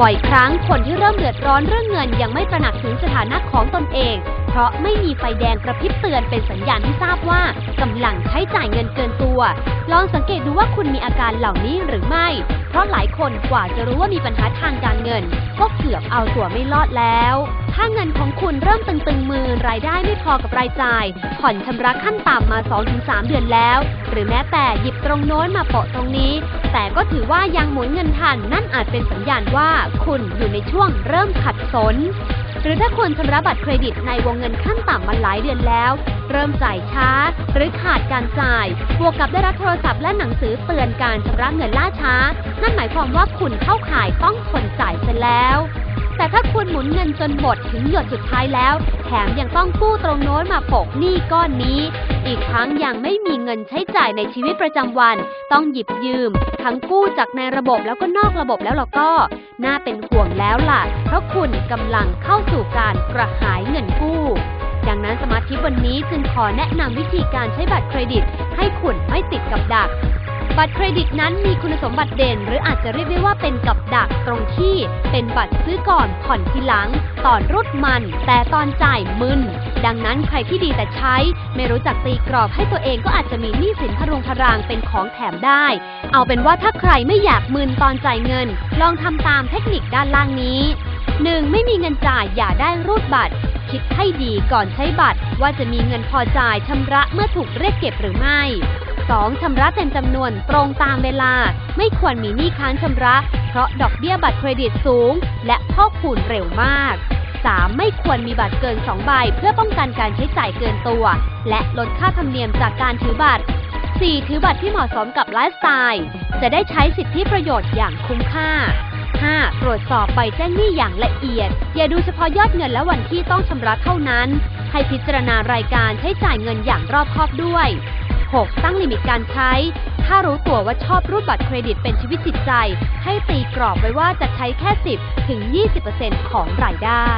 บ่อยครั้งคนที่เริ่มเดือดร้อนเรื่องเงินยังไม่ตระหนักถึงสถานะของตนเอง ราะไม่มีไฟแดงกระพริบเตือนเป็นสัญญาณที่ทราบว่ากำลังใช้จ่ายเงินเกินตัว ลองสังเกตดูว่าคุณมีอาการเหล่านี้หรือไม่ เพราะหลายคนกว่าจะรู้ว่ามีปัญหาทางการเงิน ก็เกือบเอาตัวไม่รอดแล้ว ถ้าเงินของคุณเริ่มตึงๆมือรายได้ไม่พอกับรายจ่าย ผ่อนชำระขั้นต่ำมา 2-3 เดือนแล้ว หรือแม้แต่หยิบตรงโน้นมาโปะตรงนี้ แต่ก็ถือว่ายังหมุนเงินทันนั่นอาจเป็นสัญญาณว่า คุณอยู่ในช่วงเริ่มขัดสน รือถ้าคุณชำระบัตรเครดิตในวงเงินขั้นต่ำมาหลายเดือนแล้ว เริ่มจ่ายช้า หรือขาดการจ่าย บวกกับได้รับโทรศัพท์และหนังสือเตือนการชำระเงินล่าช้า นั่นหมายความว่าคุณเข้าข่ายต้องทนจ่ายเสร็จแล้ว แต่ถ้าคุณหมุนเงินจนหมดถึงหยดสุดท้ายแล้ว แถมยังต้องกู้ตรงโน้นมาโปกหนี้ก้อนนี้ อีกทั้งยังไม่มีเงินใช้จ่ายในชีวิตประจำวัน ต้องหยิบยืม ทั้งกู้จากในระบบแล้วก็นอกระบบแล้วเราก็ น่าเป็นห่วงแล้วล่ะ เพราะคุณกำลังเข้าสู่การกระหายเงินกู้ดังนั้นสมาธิวันนี้จึงขอแนะนำวิธีการใช้บัตรเครดิต ให้คุณไม่ติดกับดัก บัตรเครดิตนั้นมีคุณสมบัติเด่น หรืออาจจะเรียกได้ว่าเป็นกับดักตรงที่ เป็นบัตรซื้อก่อนผ่อนทีหลัง ตอนรุดมัน แต่ตอนจ่ายมึน ดังนั้นใครที่ดีแต่ใช้ ไม่รู้จักตีกรอบให้ตัวเองก็อาจจะมีหนี้สินพรุงพรางเป็นของแถมได้ เอาเป็นว่าถ้าใครไม่อยากมึนตอนจ่ายเงิน ลองทำตามเทคนิคด้านล่างนี้ 1. ไม่มีเงินจ่ายอย่าได้รูดบัตร คิดให้ดีก่อนใช้บัตร ว่าจะมีเงินพอจ่ายชำระเมื่อถูกเรียกเก็บหรือไม่ 2. ชำระเต็มจำนวนตรงตามเวลา ไม่ควรมีหนี้ค้างชำระ เพราะดอกเบี้ยบัตรเครดิตสูง และพอกพูนเร็วมาก 3. ไม่ควรมีบัตรเกิน 2 ใบ เพื่อป้องกันการใช้จ่ายเกินตัว และลดค่าธรรมเนียมจากการถือบัตร 4. ถือบัตรที่เหมาะสมกับไลฟ์สไตล์ จะได้ใช้สิทธิประโยชน์อย่างคุ้มค่า 5. ตรวจสอบใบแจ้งหนี้อย่างละเอียด อย่าดูเฉพาะยอดเงินและวันที่ต้องชำระเท่านั้น ให้พิจารณารายการใช้จ่ายเงินอย่างรอบคอบด้วย 6. ตั้งลิมิตการใช้ ถ้ารู้ตัวว่าชอบรูดบัตรเครดิตเป็นชีวิตจิตใจ ให้ตีกรอบไว้ว่าจะใช้แค่ 10 ถึง 20%ของรายได้